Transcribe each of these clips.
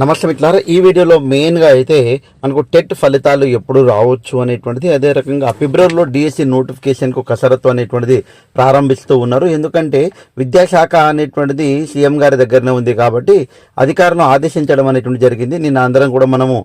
నమస్తే మిట్లారా ఈ వీడియోలో మెయిన్గా అయితే మనకు టెట్ ఫలితాలు ఎప్పుడు రావచ్చు అనేటువంటిది అదే రకంగా ఫిబ్రవరిలో డిఎస్సి నోటిఫికేషన్కు కసరత్తు అనేటువంటిది ప్రారంభిస్తూ ఉన్నారు. ఎందుకంటే విద్యాశాఖ అనేటువంటిది సీఎం గారి దగ్గరనే ఉంది కాబట్టి అధికారులను ఆదేశించడం అనేటువంటి జరిగింది. నిన్న అందరం కూడా మనము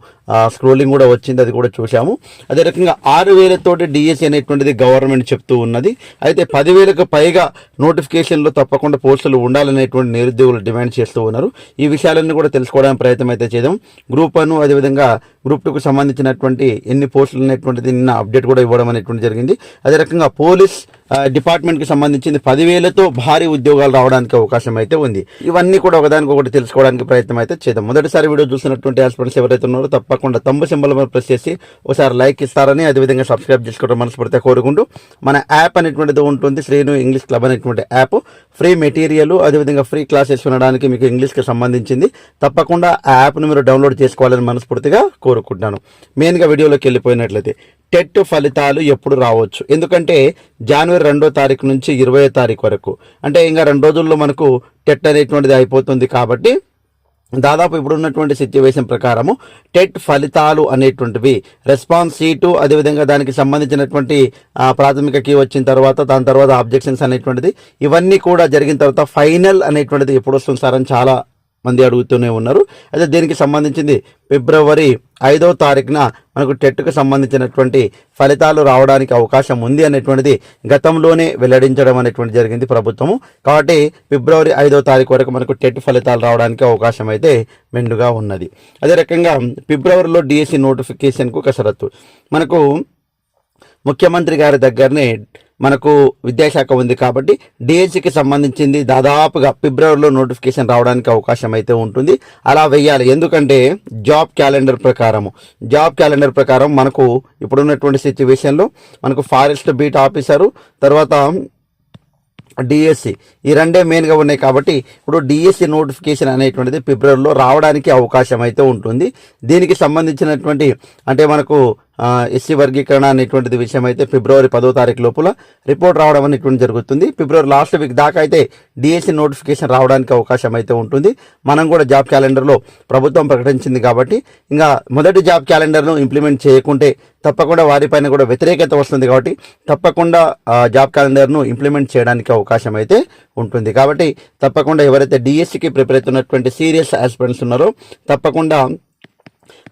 స్క్రోలింగ్ కూడా వచ్చింది అది కూడా చూసాము అదే రకంగా ఆరు వేలతోటి డిఎస్సి అనేటువంటిది గవర్నమెంట్ చెప్తూ ఉన్నది. అయితే పదివేలకు పైగా నోటిఫికేషన్లో తప్పకుండా పోస్టులు ఉండాలనేటువంటి నిరుద్యోగులు డిమాండ్ చేస్తూ ఉన్నారు. ఈ విషయాలన్నీ కూడా తెలుసుకోవడానికి ప్రయత్నం అయితే చేద్దాం. గ్రూప్ వన్ అదేవిధంగా గ్రూప్ టూకు సంబంధించినటువంటి ఎన్ని పోస్టులు అనేటువంటిది నిన్న అప్డేట్ కూడా ఇవ్వడం అనేటువంటి జరిగింది. అదే రకంగా పోలీస్ డిపార్ట్మెంట్కి సంబంధించింది పదివేలతో భారీ ఉద్యోగాలు రావడానికి అవకాశం అయితే ఉంది. ఇవన్నీ కూడా ఒకదానికి ఒకటి తెలుసుకోవడానికి ప్రయత్నం అయితే చేద్దాం. మొదటిసారి వీడియో చూసినటువంటి ఆస్పిరెంట్స్ ఎవరైతే ఉన్నారో తప్పకుండా తమ్ము సింబల్ మీద ప్రెస్ చేసి ఒకసారి లైక్ ఇస్తారని అదేవిధంగా సబ్స్క్రైబ్ చేసుకోవడం మనస్ఫూర్తిగా కోరుకుంటూ మన యాప్ అనేటువంటిది ఉంటుంది శ్రీను ఇంగ్లీష్ క్లబ్ అనేటువంటి యాప్. ఫ్రీ మెటీరియల్ అదేవిధంగా ఫ్రీ క్లాసెస్ వినడానికి మీకు ఇంగ్లీష్కి సంబంధించింది. తప్పకుండా ఆ యాప్ను మీరు డౌన్లోడ్ చేసుకోవాలని మనస్ఫూర్తిగా కోరుకుంటున్నాను. మెయిన్గా వీడియోలోకి వెళ్ళిపోయినట్లయితే టెట్ ఫలితాలు ఎప్పుడు రావచ్చు. ఎందుకంటే జనవరి రెండో తారీఖు నుంచి ఇరవై తారీఖు వరకు. అంటే ఇంకా రెండు రోజుల్లో మనకు టెట్ అనేటువంటిది అయిపోతుంది కాబట్టి దాదాపు ఇప్పుడు ఉన్నటువంటి సిచ్యువేషన్ ప్రకారము టెట్ ఫలితాలు అనేటువంటివి రెస్పాన్స్ సీటు అదేవిధంగా దానికి సంబంధించినటువంటి ప్రాథమిక కీ వచ్చిన తర్వాత దాని తర్వాత ఆబ్జెక్షన్స్ అనేటువంటిది ఇవన్నీ కూడా జరిగిన తర్వాత ఫైనల్ అనేటువంటిది ఎప్పుడు వస్తుంది సార్ అని చాలా మంది అడుగుతూనే ఉన్నారు. అయితే దీనికి సంబంధించింది ఫిబ్రవరి ఐదో తారీఖున మనకు టెట్కు సంబంధించినటువంటి ఫలితాలు రావడానికి అవకాశం ఉంది అనేటువంటిది గతంలోనే వెల్లడించడం అనేటువంటి జరిగింది ప్రభుత్వము. కాబట్టి ఫిబ్రవరి ఐదో తారీఖు వరకు మనకు టెట్ ఫలితాలు రావడానికి అవకాశం అయితే మెండుగా ఉన్నది. అదే రకంగా ఫిబ్రవరిలో డిఎస్సి నోటిఫికేషన్కు కసరత్తు. మనకు ముఖ్యమంత్రి గారి దగ్గరనే మనకు విద్యాశాఖ ఉంది కాబట్టి డిఎస్సికి సంబంధించింది దాదాపుగా ఫిబ్రవరిలో నోటిఫికేషన్ రావడానికి అవకాశం అయితే ఉంటుంది. అలా వెయ్యాలి. ఎందుకంటే జాబ్ క్యాలెండర్ ప్రకారము. జాబ్ క్యాలెండర్ ప్రకారం మనకు ఇప్పుడున్నటువంటి సిచ్యువేషన్లో మనకు ఫారెస్ట్ బీట్ ఆఫీసరు తర్వాత డిఎస్సి. ఈ రెండే మెయిన్గా ఉన్నాయి కాబట్టి ఇప్పుడు డిఎస్సి నోటిఫికేషన్ అనేటువంటిది ఫిబ్రవరిలో రావడానికి అవకాశం అయితే ఉంటుంది. దీనికి సంబంధించినటువంటి అంటే మనకు ఎస్సీ వర్గీకరణ అనేటువంటిది విషయం అయితే ఫిబ్రవరి పదో తారీఖు లోపల రిపోర్ట్ రావడం అనేటువంటి జరుగుతుంది. ఫిబ్రవరి లాస్ట్ వీక్ దాకా అయితే డిఎస్సి నోటిఫికేషన్ రావడానికి అవకాశం అయితే ఉంటుంది. మనం కూడా జాబ్ క్యాలెండర్లో ప్రభుత్వం ప్రకటించింది కాబట్టి ఇంకా మొదటి జాబ్ క్యాలెండర్ను ఇంప్లిమెంట్ చేయకుంటే తప్పకుండా వారిపైన కూడా వ్యతిరేకత వస్తుంది కాబట్టి తప్పకుండా జాబ్ క్యాలెండర్ను ఇంప్లిమెంట్ చేయడానికి అవకాశం అయితే ఉంటుంది. కాబట్టి తప్పకుండా ఎవరైతే డిఎస్సికి ప్రిపేర్ అవుతున్నటువంటి సీరియస్ ఆస్పిరెంట్స్ ఉన్నారో తప్పకుండా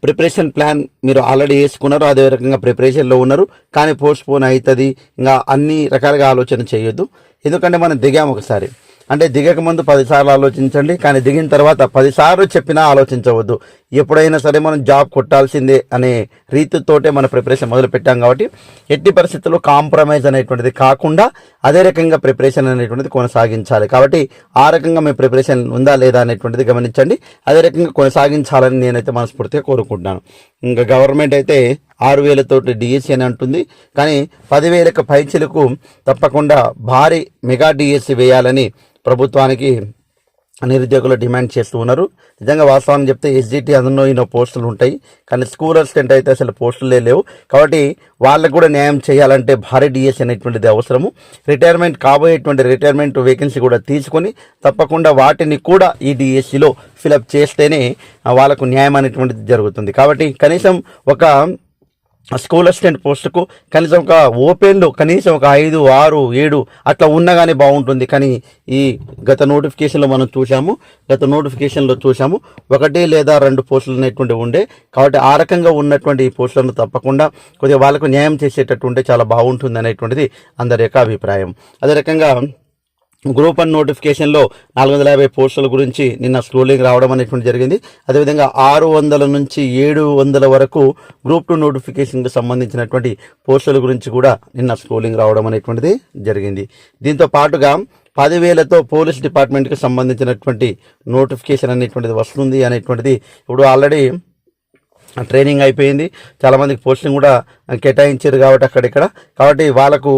ప్రిపరేషన్ ప్లాన్ మీరు ఆల్రెడీ వేసుకున్నారు అదే రకంగా ప్రిపరేషన్లో ఉన్నారు. కానీ పోస్ట్పోన్ అవుతుంది. ఇంకా అన్ని రకాలుగా ఆలోచన చేయొద్దు. ఎందుకంటే మనం దిగాము ఒకసారి. అంటే దిగక ముందు పదిసార్లు ఆలోచించండి కానీ దిగిన తర్వాత పదిసార్లు చెప్పినా ఆలోచించవద్దు. ఎప్పుడైనా సరే మనం జాబ్ కొట్టాల్సిందే అనే రీతితోటే మన ప్రిపరేషన్ మొదలు పెట్టాం కాబట్టి ఎట్టి పరిస్థితుల్లో కాంప్రమైజ్ అనేటువంటిది కాకుండా అదే రకంగా ప్రిపరేషన్ అనేటువంటిది కొనసాగించాలి. కాబట్టి ఆ రకంగా మీ ప్రిపరేషన్ ఉందా లేదా అనేటువంటిది గమనించండి. అదే రకంగా కొనసాగించాలని నేనైతే మనస్ఫూర్తిగా కోరుకుంటున్నాను. ఇంకా గవర్నమెంట్ అయితే ఆరు వేలతోటి డిఎస్సి అని అంటుంది. కానీ పదివేలకు పైచలకు తప్పకుండా భారీ మెగా డిఎస్సి వేయాలని ప్రభుత్వానికి నిరుద్యోగులు డిమాండ్ చేస్తూ ఉన్నారు. నిజంగా వాస్తవాన్ని చెప్తే ఎస్జిటి అందులో ఈయన పోస్టులు ఉంటాయి. కానీ స్కూల్ అసిస్టెంట్ అయితే అసలు పోస్టులే లేవు. కాబట్టి వాళ్ళకు కూడా న్యాయం చేయాలంటే భారీ డిఎస్ అనేటువంటిది అవసరము. రిటైర్మెంట్ కాబోయేటువంటి రిటైర్మెంట్ వేకెన్సీ కూడా తీసుకొని తప్పకుండా వాటిని కూడా ఈ డిఎస్సిలో ఫిలప్ చేస్తేనే వాళ్ళకు న్యాయం అనేటువంటిది జరుగుతుంది. కాబట్టి కనీసం ఒక స్కూల్ అసిస్టెంట్ పోస్టుకు కనీసం ఒక ఓపెన్లో కనీసం ఒక ఐదు ఆరు ఏడు అట్లా ఉన్నగానే కానీ బాగుంటుంది. కానీ ఈ గత నోటిఫికేషన్లో మనం చూసాము గత నోటిఫికేషన్లో చూసాము ఒకటి లేదా రెండు పోస్టులు అనేటువంటి ఉండే. కాబట్టి ఆ రకంగా ఉన్నటువంటి ఈ పోస్టులను తప్పకుండా కొద్దిగా వాళ్ళకు న్యాయం చేసేటట్టు ఉంటే చాలా బాగుంటుంది అనేటువంటిది అందరి యొక్క అభిప్రాయం. అదే రకంగా గ్రూప్ వన్ నోటిఫికేషన్లో నాలుగు వందల యాభై పోస్టుల గురించి నిన్న స్క్రోలింగ్ రావడం అనేటువంటి జరిగింది. అదేవిధంగా ఆరు వందల నుంచి ఏడు వందల వరకు గ్రూప్ టూ నోటిఫికేషన్కి సంబంధించినటువంటి పోస్టుల గురించి కూడా నిన్న స్క్రోలింగ్ రావడం అనేటువంటిది జరిగింది. దీంతో పాటుగా పదివేలతో పోలీస్ డిపార్ట్మెంట్కి సంబంధించినటువంటి నోటిఫికేషన్ అనేటువంటిది వస్తుంది అనేటువంటిది ఇప్పుడు ఆల్రెడీ ట్రైనింగ్ అయిపోయింది. చాలామందికి పోస్టింగ్ కూడా కేటాయించారు కాబట్టి అక్కడిక్కడ. కాబట్టి వాళ్ళకు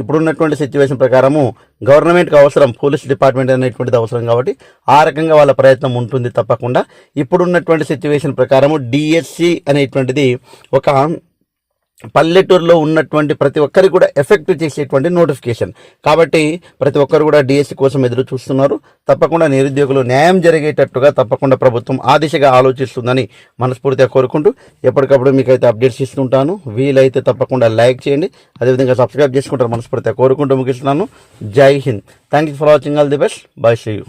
ఇప్పుడున్నటువంటి సిచ్యువేషన్ ప్రకారము గవర్నమెంట్కి అవసరం పోలీస్ డిపార్ట్మెంట్ అనేటువంటిది అవసరం కాబట్టి ఆ రకంగా వాళ్ళ ప్రయత్నం ఉంటుంది తప్పకుండా. ఇప్పుడున్నటువంటి సిచ్యువేషన్ ప్రకారము డిఎస్సి అనేటువంటిది ఒక పల్లెటూరులో ఉన్నటువంటి ప్రతి ఒక్కరికి కూడా ఎఫెక్ట్ చేసేటువంటి నోటిఫికేషన్. కాబట్టి ప్రతి ఒక్కరు కూడా డిఎస్సి కోసం ఎదురు చూస్తున్నారు. తప్పకుండా నిరుద్యోగులు న్యాయం జరిగేటట్టుగా తప్పకుండా ప్రభుత్వం ఆ దిశగా ఆలోచిస్తుందని మనస్ఫూర్తిగా కోరుకుంటూ ఎప్పటికప్పుడు మీకు అయితే అప్డేట్స్ ఇస్తుంటాను. వీలైతే తప్పకుండా లైక్ చేయండి. అదేవిధంగా సబ్స్క్రైబ్ చేసుకుంటారు మనస్ఫూర్తిగా కోరుకుంటూ ముగిస్తున్నాను. జై Hind. Thank you for watching all the best bye see you